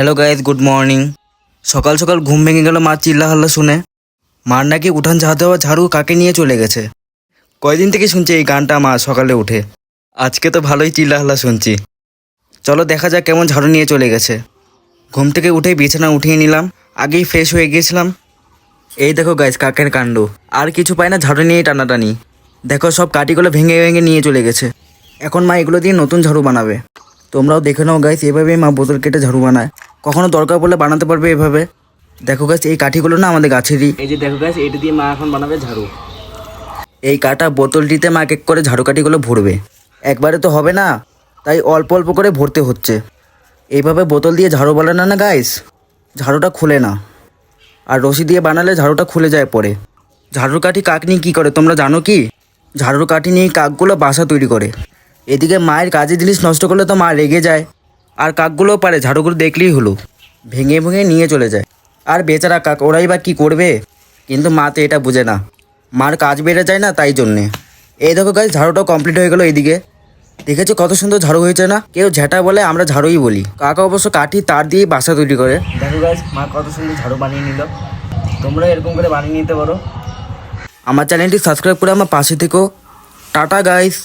Hello guys good morning সকাল সকাল ঘুম ভেঙে গেল মা চিল্লা হাল্লা শুনে। মার নাকি উঠান ঝাড়তে হওয়া ঝাড়ু কাকে নিয়ে চলে গেছে? কয়দিন থেকে শুনছি এই গানটা মা সকালে উঠে। আজকে তো ভালোই চিল্লা হাল্লা শুনছি। চলো দেখা যাক কেমন ঝাড়ু নিয়ে চলে গেছে। ঘুম থেকে উঠেই বিছানা উঠিয়ে নিলাম, আগেই ফ্রেশ হয়ে গিয়েছিলাম। এই দেখো গাইজ কাকের কাণ্ড। আর কিছু পায় না ঝাড়ু নিয়ে টানাটানি। দেখো সব কাটিগুলো ভেঙে ভেঙে নিয়ে চলে গেছে। এখন মা এগুলো দিয়ে নতুন ঝাড়ু বানাবে। তোমরাও দেখে নাও গাইস এভাবেই মা বোতল কেটে ঝাড়ু বানায়। কখনো দরকার পড়লে বানাতে পারবে এভাবে। দেখো গাছ এই কাঠিগুলো না আমাদের গাছেরই। এই যে দেখো গাছ এটা দিয়ে মা এখন বানাবে ঝাড়ু। এই কাটা বোতলটিতে মা এক করে ঝাড়ু কাঠিগুলো ভরবে। একবারে তো হবে না তাই অল্প অল্প করে ভরতে হচ্ছে। এইভাবে বোতল দিয়ে ঝাড়ু বানানো না গাইস ঝাড়ুটা খুলে না। আর রশি দিয়ে বানালে ঝাড়ুটা খুলে যায় পরে। ঝাড়ুর কাঠি কাক নিয়ে কী করে তোমরা জানো কি? ঝাড়ুর কাঠি নিয়ে কাকগুলো বাসা তৈরি করে। এদিকে মায়ের কাজের জিনিস নষ্ট করলে তো মা রেগে যায়। আর কাকগুলোও পারে, ঝাড়ুগুলো দেখলেই হলো। ভেঙে ভেঙে নিয়ে চলে যায়। আর বেচারা কাক, ওরাই বা কী করবে? কিন্তু মা তো এটা বুঝে না। মার কাজ বেড়ে যায় না তাই জন্যে। এই দেখো গাছ ঝাড়ুটাও কমপ্লিট হয়ে গেলো এইদিকে। দেখেছ কত সুন্দর ঝাড়ু হয়েছে না? কেউ ঝেঁটা বলে আমরা ঝাড়ুই বলি। কাকা অবশ্য কাঠি, তার দিয়ে বাসা তৈরি করে। দেখো গাছ মা কত সুন্দর ঝাড়ু বানিয়ে নিল। তোমরা এরকম করে বানিয়ে নিতে পারো। আমার চ্যানেলটি সাবস্ক্রাইব করে আমার পাশে থেকো। Tata guys